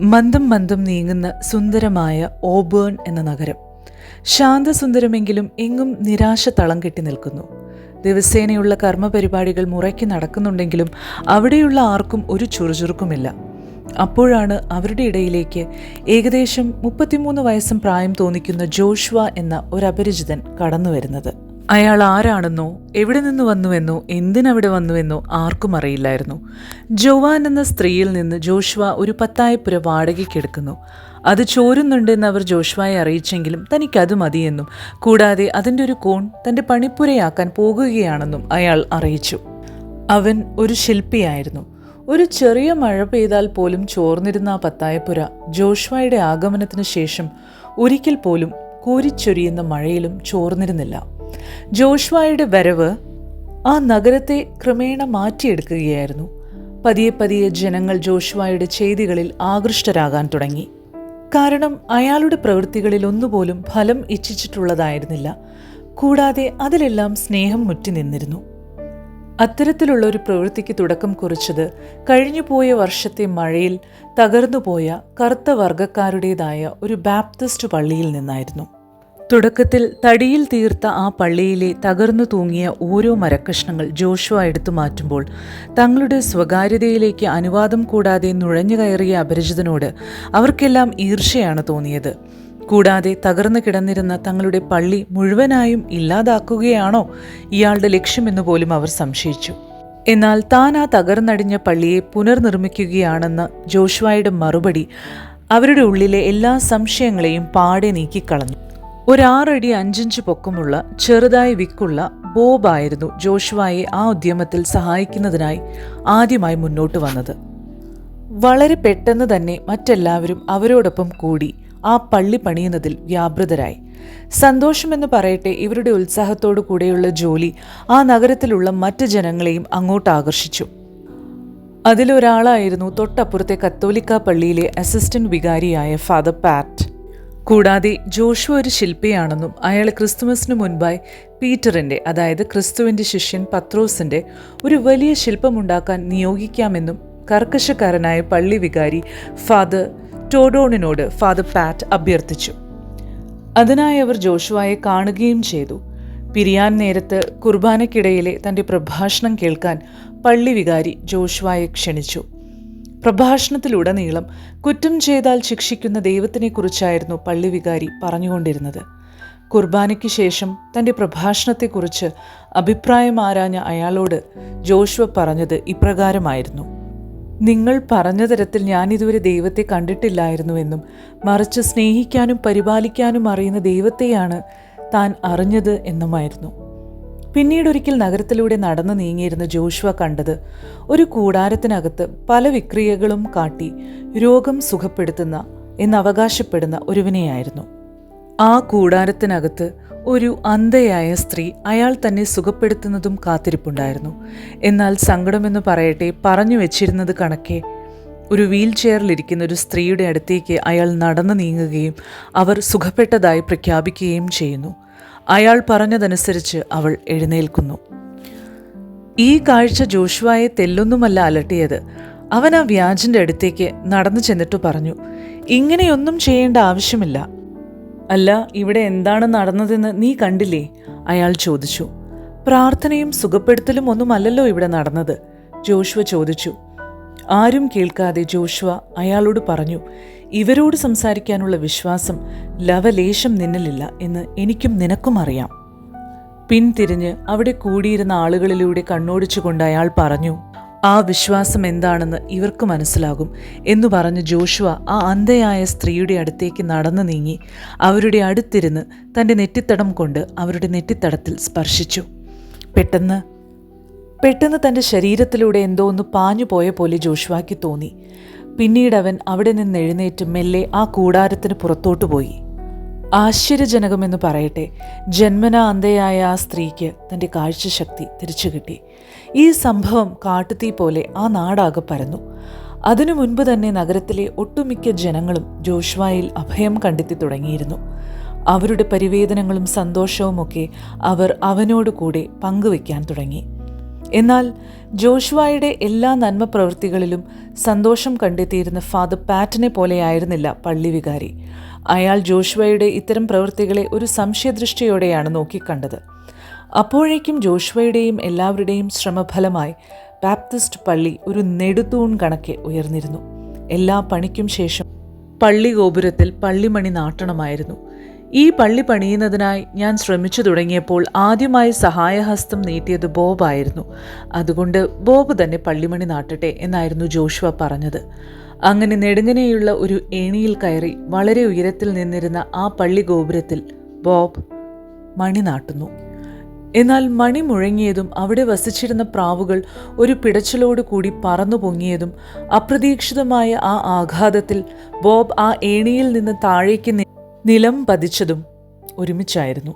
മന്ദം മന്ദം നീങ്ങുന്ന സുന്ദരമായ ഓബേൺ എന്ന നഗരം. ശാന്തസുന്ദരമെങ്കിലും എങ്ങും നിരാശ തളം കെട്ടി നിൽക്കുന്നു. ദിവസേനയുള്ള കർമ്മപരിപാടികൾ മുറയ്ക്ക് നടക്കുന്നുണ്ടെങ്കിലും അവിടെയുള്ള ആർക്കും ഒരു ചുറുചുറുക്കുമില്ല. അപ്പോഴാണ് അവരുടെ ഇടയിലേക്ക് ഏകദേശം മുപ്പത്തിമൂന്ന് വയസ്സും പ്രായം തോന്നിക്കുന്ന ജോഷ്വ എന്ന ഒരു അപരിചിതൻ കടന്നു വരുന്നത് അയാൾ ആരാണെന്നോ എവിടെ നിന്ന് വന്നുവെന്നോ എന്തിനവിടെ വന്നുവെന്നോ ആർക്കും അറിയില്ലായിരുന്നു. ജോവാൻ എന്ന സ്ത്രീയിൽ നിന്ന് ജോഷ്വ ഒരു പത്തായപ്പുര വാടകയ്ക്കെടുക്കുന്നു അത് ചോരുന്നുണ്ടെന്ന് അവർ ജോഷ്വയെ അറിയിച്ചെങ്കിലും തനിക്കത് മതിയെന്നും കൂടാതെ അതിന്റെ ഒരു കോൺ തന്റെ പണിപ്പുരയാക്കാൻ പോകുകയാണെന്നും അയാൾ അറിയിച്ചു. അവൻ ഒരു ശില്പിയായിരുന്നു. ഒരു ചെറിയ മഴ പെയ്താൽ പോലും ചോർന്നിരുന്ന ആ പത്തായപ്പുര ജോഷ്വയുടെ ആഗമനത്തിന് ശേഷം ഒരിക്കൽ പോലും കോരിച്ചൊരിയുന്ന മഴയിലും ചോർന്നിരുന്നില്ല. ജോഷ്വായുടെ വരവ് ആ നഗരത്തെ ക്രമേണ മാറ്റിയെടുക്കുകയായിരുന്നു. പതിയെ പതിയെ ജനങ്ങൾ ജോഷ്വായുടെ ചെയ്തികളിൽ ആകൃഷ്ടരാകാൻ തുടങ്ങി. കാരണം അയാളുടെ പ്രവൃത്തികളിൽ ഒന്നുപോലും ഫലം ഇച്ഛിച്ചിട്ടുള്ളതായിരുന്നില്ല. കൂടാതെ അതിലെല്ലാം സ്നേഹം മുറ്റി നിന്നിരുന്നു. അത്തരത്തിലുള്ള ഒരു പ്രവൃത്തിക്ക് തുടക്കം കുറിച്ചത് കഴിഞ്ഞുപോയ വർഷത്തെ മഴയിൽ തകർന്നുപോയ കറുത്ത വർഗക്കാരുടേതായ ഒരു ബാപ്തിസ്റ്റ് പള്ളിയിൽ നിന്നായിരുന്നു. തുടക്കത്തിൽ തടിയിൽ തീർത്ത ആ പള്ളിയിലെ തകർന്നു തൂങ്ങിയ ഓരോ മരക്കഷ്ണങ്ങൾ ജോഷുവ എടുത്തു മാറ്റുമ്പോൾ തങ്ങളുടെ സ്വകാര്യതയിലേക്ക് അനുവാദം കൂടാതെ നുഴഞ്ഞു കയറിയ അപരിചിതനോട് അവർക്കെല്ലാം ഈർഷയാണ് തോന്നിയത്. കൂടാതെ തകർന്നു കിടന്നിരുന്ന തങ്ങളുടെ പള്ളി മുഴുവനായും ഇല്ലാതാക്കുകയാണോ ഇയാളുടെ ലക്ഷ്യമെന്ന് പോലും അവർ സംശയിച്ചു. എന്നാൽ താൻ ആ തകർന്നടിഞ്ഞ പള്ളിയെ പുനർനിർമ്മിക്കുകയാണെന്ന ജോഷുവായുടെ മറുപടി അവരുടെ ഉള്ളിലെ എല്ലാ സംശയങ്ങളെയും പാടെ നീക്കിക്കളഞ്ഞു. ഒരാറടി അഞ്ചിഞ്ച് പൊക്കമുള്ള ചെറുതായി വിക്കുള്ള ബോബ് ആയിരുന്നു ജോഷുവായെ ആ ഉദ്യമത്തിൽ സഹായിക്കുന്നതിനായി ആദ്യമായി മുന്നോട്ട് വന്നത്. വളരെ പെട്ടെന്ന് തന്നെ മറ്റെല്ലാവരും അവരോടൊപ്പം കൂടി ആ പള്ളി പണിയുന്നതിൽ വ്യാപൃതരായി. സന്തോഷമെന്ന് പറയട്ടെ ഇവരുടെ ഉത്സാഹത്തോടു കൂടെയുള്ള ജോലി ആ നഗരത്തിലുള്ള മറ്റ് ജനങ്ങളെയും അങ്ങോട്ട് ആകർഷിച്ചു. അതിലൊരാളായിരുന്നു തൊട്ടപ്പുറത്തെ കത്തോലിക്ക പള്ളിയിലെ അസിസ്റ്റന്റ് വികാരിയായ ഫാദർ പാറ്റ്. കൂടാതെ ജോഷു ഒരു ശില്പിയാണെന്നും അയാൾ ക്രിസ്തുമസിന് മുൻപായി പീറ്ററിന്റെ അതായത് ക്രിസ്തുവിന്റെ ശിഷ്യൻ പത്രോസിന്റെ ഒരു വലിയ ശില്പമുണ്ടാക്കാൻ നിയോഗിക്കാമെന്നും കർക്കശക്കാരനായ പള്ളി വികാരി ഫാദർ ടോഡോണിനോട് ഫാദർ പാറ്റ് അഭ്യർത്ഥിച്ചു. അതിനായി അവർ ജോഷുവായെ കാണുകയും ചെയ്തു. പിരിയാൻ നേരത്ത് കുർബാനയ്ക്കിടയിലെ തന്റെ പ്രഭാഷണം കേൾക്കാൻ പള്ളി വികാരി ജോഷുവായെ ക്ഷണിച്ചു. പ്രഭാഷണത്തിലുടനീളം കുറ്റം ചെയ്താൽ ശിക്ഷിക്കുന്ന ദൈവത്തിനെക്കുറിച്ചായിരുന്നു പള്ളിവികാരി പറഞ്ഞുകൊണ്ടിരുന്നത്. കുർബാനയ്ക്ക് ശേഷം തന്റെ പ്രഭാഷണത്തെക്കുറിച്ച് അഭിപ്രായം ആരാഞ്ഞ അയാളോട് ജോഷുവ പറഞ്ഞത് ഇപ്രകാരമായിരുന്നു. നിങ്ങൾ പറഞ്ഞ തരത്തിൽ ഇതുവരെ ദൈവത്തെ കണ്ടിട്ടില്ലായിരുന്നുവെന്നും മറിച്ച് സ്നേഹിക്കാനും പരിപാലിക്കാനും അറിയുന്ന ദൈവത്തെയാണ് താൻ അറിഞ്ഞത് എന്നുമായിരുന്നു. പിന്നീട് ഒരിക്കൽ നഗരത്തിലൂടെ നടന്നു നീങ്ങിയിരുന്ന ജോഷുവ കണ്ടത് ഒരു കൂടാരത്തിനകത്ത് പല വിക്രിയകളും കാട്ടി രോഗം സുഖപ്പെടുത്തുന്ന എന്നവകാശപ്പെടുന്ന ഒരുവിനെയായിരുന്നു. ആ കൂടാരത്തിനകത്ത് ഒരു അന്ധയായ സ്ത്രീ അയാൾ തന്നെ സുഖപ്പെടുത്തുന്നതും കാത്തിരിപ്പുണ്ടായിരുന്നു. എന്നാൽ സങ്കടമെന്ന് പറയട്ടെ പറഞ്ഞു വെച്ചിരുന്നത് കണക്കെ ഒരു വീൽ ചെയറിലിരിക്കുന്ന ഒരു സ്ത്രീയുടെ അടുത്തേക്ക് അയാൾ നടന്നു നീങ്ങുകയും അവർ സുഖപ്പെട്ടതായി പ്രഖ്യാപിക്കുകയും ചെയ്യുന്നു. അയാൾ പറഞ്ഞതനുസരിച്ച് അവൾ എഴുന്നേൽക്കുന്നു. ഈ കാഴ്ച ജോഷുവായെ തെല്ലൊന്നുമല്ല അലട്ടിയത്. അവൻ ആ വ്യാജന്റെ അടുത്തേക്ക് നടന്നു ചെന്നിട്ട് പറഞ്ഞു ഇങ്ങനെയൊന്നും ചെയ്യേണ്ട ആവശ്യമില്ല. അല്ല ഇവിടെ എന്താണ് നടന്നതെന്ന് നീ കണ്ടില്ലേ? അയാൾ ചോദിച്ചു. പ്രാർത്ഥനയും സുഖപ്പെടുത്തലും ഒന്നുമല്ലല്ലോ ഇവിടെ നടന്നത് ജോഷുവ ചോദിച്ചു. ആരും കേൾക്കാതെ ജോഷുവ അയാളോട് പറഞ്ഞു ഇവരോട് സംസാരിക്കാനുള്ള വിശ്വാസം ലവലേശം നിന്നലില്ല എന്ന് എനിക്കും നിനക്കും അറിയാം. പിൻതിരിഞ്ഞ് അവിടെ കൂടിയിരുന്ന ആളുകളിലൂടെ കണ്ണോടിച്ചുകൊണ്ട് അയാൾ പറഞ്ഞു ആ വിശ്വാസം എന്താണെന്ന് ഇവർക്ക് മനസ്സിലാകും എന്ന് പറഞ്ഞ് ജോഷുവ ആ അന്ധയായ സ്ത്രീയുടെ അടുത്തേക്ക് നടന്നു നീങ്ങി അവരുടെ അടുത്തിരുന്ന് തന്റെ നെറ്റിത്തടം കൊണ്ട് അവരുടെ നെറ്റിത്തടത്തിൽ സ്പർശിച്ചു. പെട്ടെന്ന് പെട്ടെന്ന് തന്റെ ശരീരത്തിലൂടെ എന്തോ ഒന്ന് പാഞ്ഞു പോയ പോലെ ജോഷുവാക്ക് തോന്നി. പിന്നീട് അവൻ അവിടെ നിന്ന് എഴുന്നേറ്റ് മെല്ലെ ആ കൂടാരത്തിന് പുറത്തോട്ടു പോയി. ആശ്ചര്യജനകമെന്ന് പറയട്ടെ ജന്മന അന്ധയായ ആ സ്ത്രീക്ക് തന്റെ കാഴ്ചശക്തി തിരിച്ചു കിട്ടി. ഈ സംഭവം കാട്ടുതീ പോലെ ആ നാടാകെ പരന്നു. അതിനു മുൻപ് തന്നെ നഗരത്തിലെ ഒട്ടുമിക്ക ജനങ്ങളും ജോഷ്വായിൽ അഭയം കണ്ടെത്തി തുടങ്ങിയിരുന്നു. അവരുടെ പരിവേദനങ്ങളും സന്തോഷവുമൊക്കെ അവർ അവനോട് കൂടെ പങ്കുവയ്ക്കാൻ തുടങ്ങി. എന്നാൽ ജോഷുവായുടെ എല്ലാ നന്മ പ്രവൃത്തികളിലും സന്തോഷം കണ്ടെത്തിയിരുന്ന ഫാദർ പാറ്റിനെ പോലെയായിരുന്നില്ല പള്ളി വികാരി. അയാൾ ജോഷുവയുടെ ഇത്തരം പ്രവൃത്തികളെ ഒരു സംശയദൃഷ്ടിയോടെയാണ് നോക്കിക്കണ്ടത്. അപ്പോഴേക്കും ജോഷുവയുടെയും എല്ലാവരുടെയും ശ്രമഫലമായി ബാപ്തിസ്റ്റ് പള്ളി ഒരു നെടുതൂൺ കണക്കെ ഉയർന്നിരുന്നു. എല്ലാ പണിക്കും ശേഷം പള്ളി ഗോപുരത്തിൽ പള്ളിമണി നാട്ടണമായിരുന്നു. ഈ പള്ളി പണിയുന്നതിനായി ഞാൻ ശ്രമിച്ചു തുടങ്ങിയപ്പോൾ ആദ്യമായി സഹായഹസ്തം നീട്ടിയത് ബോബായിരുന്നു അതുകൊണ്ട് ബോബ് തന്നെ പള്ളിമണി നാട്ടട്ടെ എന്നായിരുന്നു ജോഷുവ പറഞ്ഞത്. അങ്ങനെ നെടുങ്ങനെയുള്ള ഒരു ഏണിയിൽ കയറി വളരെ ഉയരത്തിൽ നിന്നിരുന്ന ആ പള്ളി ഗോപുരത്തിൽ ബോബ് മണി നാട്ടുന്നു. എന്നാൽ മണി മുഴങ്ങിയതും അവിടെ വസിച്ചിരുന്ന പ്രാവുകൾ ഒരു പിടച്ചിലോട് കൂടി പറന്നു പൊങ്ങിയതും അപ്രതീക്ഷിതമായ ആ ആഘാതത്തിൽ ബോബ് ആ ഏണിയിൽ നിന്ന് താഴേക്ക് നിലം പതിച്ചതും ഒരുമിച്ചായിരുന്നു.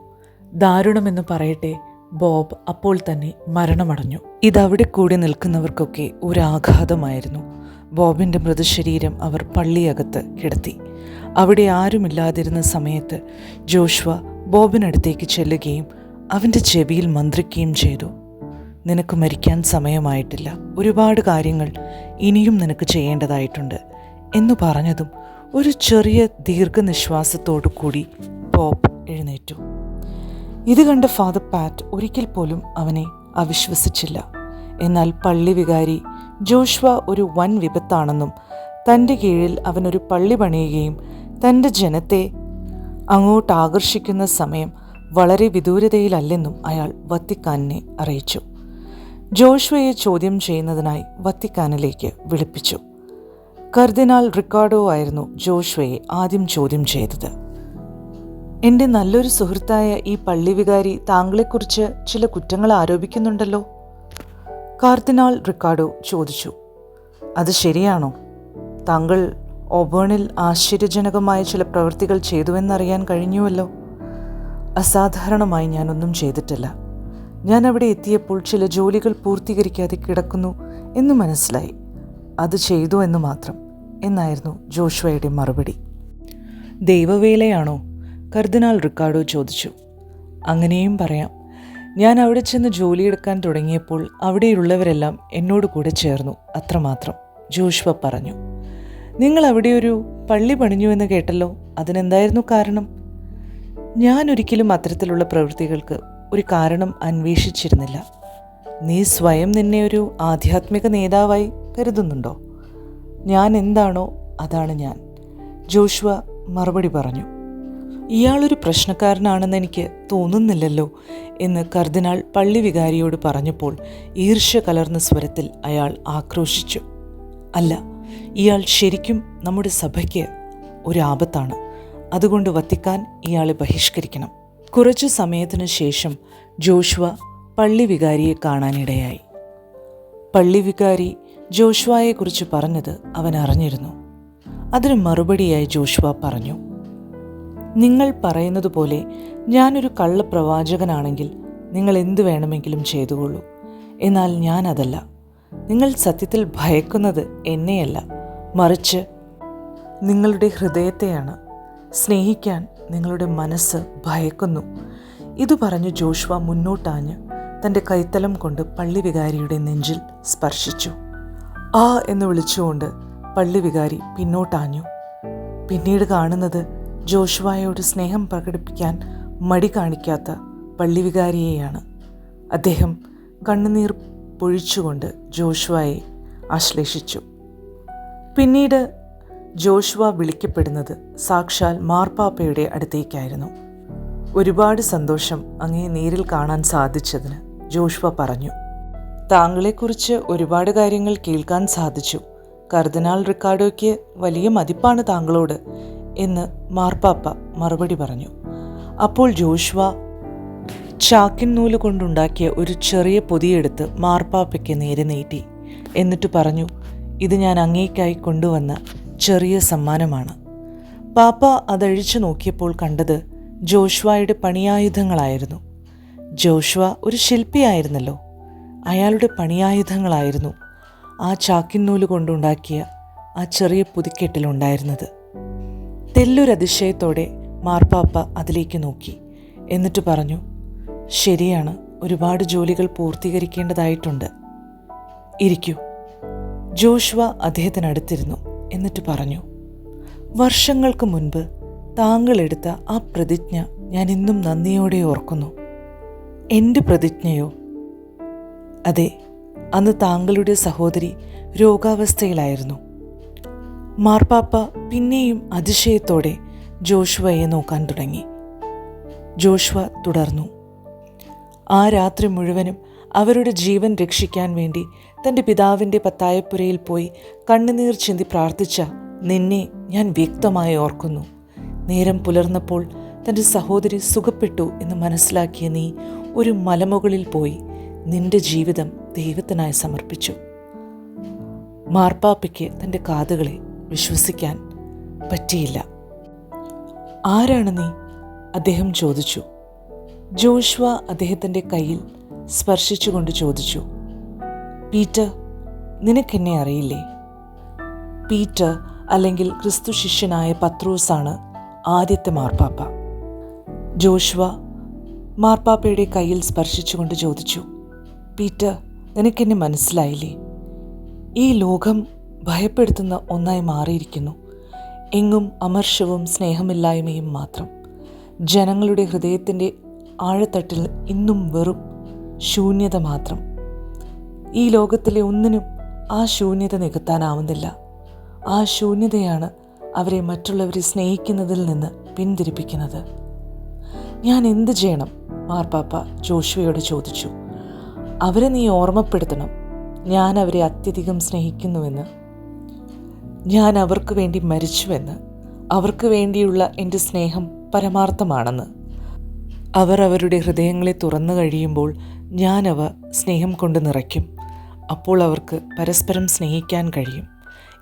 ദാരുണമെന്ന് പറയട്ടെ ബോബ് അപ്പോൾ തന്നെ മരണമടഞ്ഞു. ഇതവിടെ കൂടി നിൽക്കുന്നവർക്കൊക്കെ ഒരാഘാതമായിരുന്നു. ബോബിന്റെ മൃതശരീരം അവർ പള്ളിയകത്ത് കിടത്തി. അവിടെ ആരുമില്ലാതിരുന്ന സമയത്ത് ജോഷ്വ ബോബിനടുത്തേക്ക് ചെല്ലുകയും അവന്റെ ചെവിയിൽ മന്ത്രിക്കുകയും ചെയ്തു. നിനക്ക് മരിക്കാൻ സമയമായിട്ടില്ല. ഒരുപാട് കാര്യങ്ങൾ ഇനിയും നിനക്ക് ചെയ്യേണ്ടതായിട്ടുണ്ട് എന്ന് പറഞ്ഞതും ഒരു ചെറിയ ദീർഘനിശ്വാസത്തോടു കൂടി പോപ്പ് എഴുന്നേറ്റു. ഇത് കണ്ട ഫാദർ പാറ്റ് ഒരിക്കൽ പോലും അവനെ അവിശ്വസിച്ചില്ല. എന്നാൽ പള്ളി വികാരി ജോഷ്വ ഒരു വൻ വിപത്താണെന്നും തന്റെ കീഴിൽ അവനൊരു പള്ളി പണിയുകയും തന്റെ ജനത്തെ അങ്ങോട്ട് ആകർഷിക്കുന്ന സമയം വളരെ വിദൂരതയിലല്ലെന്നും അയാൾ വത്തിക്കാനിനെ അറിയിച്ചു. ജോഷ്വയെ ചോദ്യം ചെയ്യുന്നതിനായി വത്തിക്കാനിലേക്ക് വിളിപ്പിച്ചു. കർദിനാൾ റിക്കാർഡോ ആയിരുന്നു ജോഷ്വയെ ആദ്യം ചോദ്യം ചെയ്തത്. എന്റെ നല്ലൊരു സുഹൃത്തായ ഈ പള്ളി വികാരി താങ്കളെക്കുറിച്ച് ചില കുറ്റങ്ങൾ ആരോപിക്കുന്നുണ്ടല്ലോ? കാർദിനാൾ റിക്കാർഡോ ചോദിച്ചു. അത് ശരിയാണോ? താങ്കൾ ഒബേണിൽ ആശ്ചര്യജനകമായ ചില പ്രവൃത്തികൾ ചെയ്തുവെന്നറിയാൻ കഴിഞ്ഞുവല്ലോ? അസാധാരണമായി ഞാനൊന്നും ചെയ്തിട്ടില്ല. ഞാൻ അവിടെ എത്തിയപ്പോൾ ചില ജോലികൾ പൂർത്തീകരിക്കാതെ കിടക്കുന്നു എന്ന് മനസ്സിലായി. അത് ചെയ്തു എന്ന് മാത്രം. എന്നായിരുന്നു ജോഷുവയുടെ മറുപടി. ദൈവവേലയാണോ? കർദിനാൾ റിക്കാർഡോ ചോദിച്ചു. അങ്ങനെയും പറയാം. ഞാൻ അവിടെ ചെന്ന് ജോലിയെടുക്കാൻ തുടങ്ങിയപ്പോൾ അവിടെയുള്ളവരെല്ലാം എന്നോട് കൂടെ ചേർന്നു. അത്രമാത്രം. ജോഷുവ പറഞ്ഞു. നിങ്ങൾ അവിടെ ഒരു പള്ളി പണിഞ്ഞു എന്ന് കേട്ടല്ലോ. അതിനെന്തായിരുന്നു കാരണം? ഞാൻ ഒരിക്കലും അത്തരത്തിലുള്ള പ്രവൃത്തികൾക്ക് ഒരു കാരണം അന്വേഷിച്ചിരുന്നില്ല. നീ സ്വയം നിന്നെ ഒരു ആധ്യാത്മിക നേതാവായി കരുതുന്നുണ്ടോ? ഞാൻ എന്താണോ അതാണ് ഞാൻ. ജോഷുവ മറുപടി പറഞ്ഞു. ഇയാളൊരു പ്രശ്നക്കാരനാണെന്ന് എനിക്ക് തോന്നുന്നില്ലല്ലോ എന്ന് കർദിനാൾ പള്ളി വികാരിയോട് പറഞ്ഞപ്പോൾ ഈർഷ്യ കലർന്ന സ്വരത്തിൽ അയാൾ ആക്രോശിച്ചു. അല്ല ഇയാൾ ശരിക്കും നമ്മുടെ സഭയ്ക്ക് ഒരു ആപത്താണ്. അതുകൊണ്ട് വത്തിക്കാൻ ഇയാളെ ബഹിഷ്കരിക്കണം. കുറച്ചു സമയത്തിനു ശേഷം ജോഷുവ പള്ളി വികാരിയെ കാണാനിടയായി. പള്ളി വികാരി ജോഷുവയെക്കുറിച്ച് പറഞ്ഞത് അവൻ അറിഞ്ഞിരുന്നു. അതിന് മറുപടിയായി ജോഷുവ പറഞ്ഞു നിങ്ങൾ പറയുന്നത് പോലെ ഞാനൊരു കള്ളപ്രവാചകനാണെങ്കിൽ നിങ്ങൾ എന്തു വേണമെങ്കിലും ചെയ്തുകൊള്ളൂ. എന്നാൽ ഞാനതല്ല. നിങ്ങൾ സത്യത്തിൽ ഭയക്കുന്നത് എന്നെയല്ല. മറിച്ച് നിങ്ങളുടെ ഹൃദയത്തെയാണ്. സ്നേഹിക്കാൻ നിങ്ങളുടെ മനസ്സ് ഭയക്കുന്നു. ഇതു പറഞ്ഞു ജോഷുവ മുന്നോട്ടാഞ്ഞ് തന്റെ കൈത്തലം കൊണ്ട് പള്ളി വികാരിയുടെ നെഞ്ചിൽ സ്പർശിച്ചു. ആ എന്ന് വിളിച്ചുകൊണ്ട് പള്ളി വികാരി പിന്നോട്ടാഞ്ഞു. പിന്നീട് കാണുന്നത് ജോഷുവായോട് സ്നേഹം പ്രകടിപ്പിക്കാൻ മടി കാണിക്കാത്ത പള്ളിവികാരിയെയാണ് അദ്ദേഹം കണ്ണുനീർ പൊഴിച്ചുകൊണ്ട് ജോഷുവായെ ആശ്ലേഷിച്ചു. പിന്നീട് ജോഷുവ വിളിക്കപ്പെടുന്നത് സാക്ഷാൽ മാർപ്പാപ്പയുടെ അടുത്തേക്കായിരുന്നു. ഒരുപാട് സന്തോഷം അങ്ങേ നേരിൽ കാണാൻ സാധിച്ചതിന് ജോഷുവ പറഞ്ഞു. താങ്കളെക്കുറിച്ച് ഒരുപാട് കാര്യങ്ങൾ കേൾക്കാൻ സാധിച്ചു. കർദിനാൾ റിക്കാർഡോയ്ക്ക് വലിയ മതിപ്പാണ് താങ്കളോട് എന്ന് മാർപ്പാപ്പ മറുപടി പറഞ്ഞു. അപ്പോൾ ജോഷുവ ചാക്കിൻ നൂൽ കൊണ്ടുണ്ടാക്കിയ ഒരു ചെറിയ പൊതിയെടുത്ത് മാർപ്പാപ്പയ്ക്ക് നേരെ നീട്ടി. എന്നിട്ട് പറഞ്ഞു ഇത് ഞാൻ അങ്ങേക്കായി കൊണ്ടുവന്ന ചെറിയ സമ്മാനമാണ്. പാപ്പ അതഴിച്ചു നോക്കിയപ്പോൾ കണ്ടത് ജോഷ്വായുടെ പണിയായുധങ്ങളായിരുന്നു. ജോഷ്വ ഒരു ശില്പിയായിരുന്നല്ലോ. അയാളുടെ പണിയായുധങ്ങളായിരുന്നു ആ ചാക്കിന്നൂൽ കൊണ്ടുണ്ടാക്കിയ ആ ചെറിയ പുതിക്കെട്ടിലുണ്ടായിരുന്നത് തെല്ലൊരതിശയത്തോടെ മാർപ്പാപ്പ അതിലേക്ക് നോക്കി. എന്നിട്ട് പറഞ്ഞു ശരിയാണ് ഒരുപാട് ജോലികൾ പൂർത്തീകരിക്കേണ്ടതായിട്ടുണ്ട്. ഇരിക്കൂ. ജോഷുവ അദ്ദേഹത്തിനടുത്തിരുന്നു. എന്നിട്ട് പറഞ്ഞു വർഷങ്ങൾക്ക് മുൻപ് താങ്കൾ എടുത്ത ആ പ്രതിജ്ഞ ഞാൻ ഇന്നും നന്ദിയോടെ ഓർക്കുന്നു. എന്റെ പ്രതിജ്ഞയോ അതെ അന്ന് താങ്കളുടെ സഹോദരി രോഗാവസ്ഥയിലായിരുന്നു. മാർപ്പാപ്പ പിന്നെയും അതിശയത്തോടെ ജോഷുവയെ നോക്കാൻ തുടങ്ങി. ജോഷുവ തുടർന്നു. ആ രാത്രി മുഴുവനും അവരുടെ ജീവൻ രക്ഷിക്കാൻ വേണ്ടി തന്റെ പിതാവിന്റെ പത്തായപ്പുരയിൽ പോയി കണ്ണുനീർ ചിന്തി പ്രാർത്ഥിച്ച നിന്നെ ഞാൻ വ്യക്തമായി ഓർക്കുന്നു. നേരം പുലർന്നപ്പോൾ തന്റെ സഹോദരി സുഖപ്പെട്ടു എന്ന് മനസ്സിലാക്കിയ നീ ഒരു മലമുകളിൽ പോയി. നിന്റെ ജീവിതം ദൈവത്തിനായി സമർപ്പിച്ചു. മാർപ്പാപ്പയ്ക്ക് തന്റെ കാതുകളെ വിശ്വസിക്കാൻ പറ്റിയില്ല. ആരാണ് നീ? അദ്ദേഹം ചോദിച്ചു. ജോഷ്വ അദ്ദേഹത്തിന്റെ കയ്യിൽ സ്പർശിച്ചുകൊണ്ട് ചോദിച്ചു. പീറ്റർ നിനക്കെന്നെ അറിയില്ലേ? പീറ്റർ അല്ലെങ്കിൽ ക്രിസ്തു ശിഷ്യനായ പത്രൂസാണ് ആദ്യത്തെ മാർപ്പാപ്പ. ജോഷ്വ മാർപ്പാപ്പയുടെ കയ്യിൽ സ്പർശിച്ചുകൊണ്ട് ചോദിച്ചു. പീറ്റർ നിനക്കെന്നെ മനസ്സിലായില്ലേ? ഈ ലോകം ഭയപ്പെടുത്തുന്ന ഒന്നായി മാറിയിരിക്കുന്നു. എങ്ങും അമർഷവും സ്നേഹമില്ലായ്മയും മാത്രം. ജനങ്ങളുടെ ഹൃദയത്തിന്റെ ആഴത്തട്ടിൽ ഇന്നും വെറും ശൂന്യത മാത്രം. ഈ ലോകത്തിലെ ഒന്നിനും ആ ശൂന്യത നികത്താനാവുന്നില്ല. ആ ശൂന്യതയാണ് അവരെ മറ്റുള്ളവരെ സ്നേഹിക്കുന്നതിൽ നിന്ന് പിന്തിരിപ്പിക്കുന്നത്. ഞാൻ എന്ത് ചെയ്യണം? മാർപ്പാപ്പ ജോഷുവയോട് ചോദിച്ചു. അവരെ നീ ഓർമ്മപ്പെടുത്തണം. ഞാൻ അവരെ അത്യധികം സ്നേഹിക്കുന്നുവെന്ന്. ഞാൻ അവർക്ക് വേണ്ടി മരിച്ചുവെന്ന്. അവർക്ക് വേണ്ടിയുള്ള എന്റെ സ്നേഹം പരമാർത്ഥമാണെന്ന്. അവർ അവരുടെ ഹൃദയങ്ങളെ തുറന്നു കഴിയുമ്പോൾ ഞാൻ അവ സ്നേഹം കൊണ്ട് നിറയ്ക്കും. അപ്പോൾ അവർക്ക് പരസ്പരം സ്നേഹിക്കാൻ കഴിയും.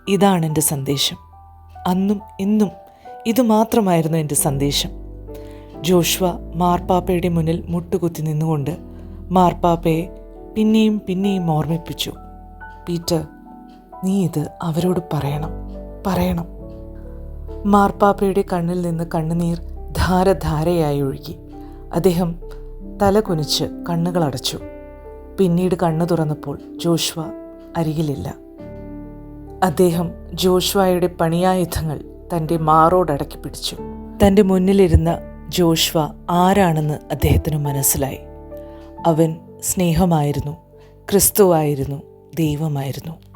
ഇതാണ് എന്റെ സന്ദേശം. അന്നും ഇന്നും ഇതുമാത്രമായിരുന്നു എന്റെ സന്ദേശം. ജോഷ്വ മാർപ്പാപ്പയുടെ മുന്നിൽ മുട്ടുകുത്തി നിന്നുകൊണ്ട് മാർപ്പാപ്പയെ പിന്നെയും പിന്നെയും ഓർമ്മിപ്പിച്ചു. പീറ്റർ നീ ഇത് അവരോട് പറയണം പറയണം. മാർപ്പാപ്പയുടെ കണ്ണിൽ നിന്ന് കണ്ണുനീർ ധാരധാരയായി ഒഴുകി. അദ്ദേഹം തല കുനിച്ച് കണ്ണുകൾ അടച്ചു. പിന്നീട് കണ്ണു തുറന്നപ്പോൾ ജോഷ്വ അരികിലില്ല. അദ്ദേഹം ജോഷ്വയുടെ പണിയായുധങ്ങൾ തന്റെ മാറോടടക്കി പിടിച്ചു. തന്റെ മുന്നിലിരുന്ന ജോഷ്വ ആരാണെന്ന് അദ്ദേഹത്തിന് മനസ്സിലായി. അവൻ സ്നേഹമായിരുന്നു. ക്രിസ്തുവായിരുന്നു ദൈവമായിരുന്നു.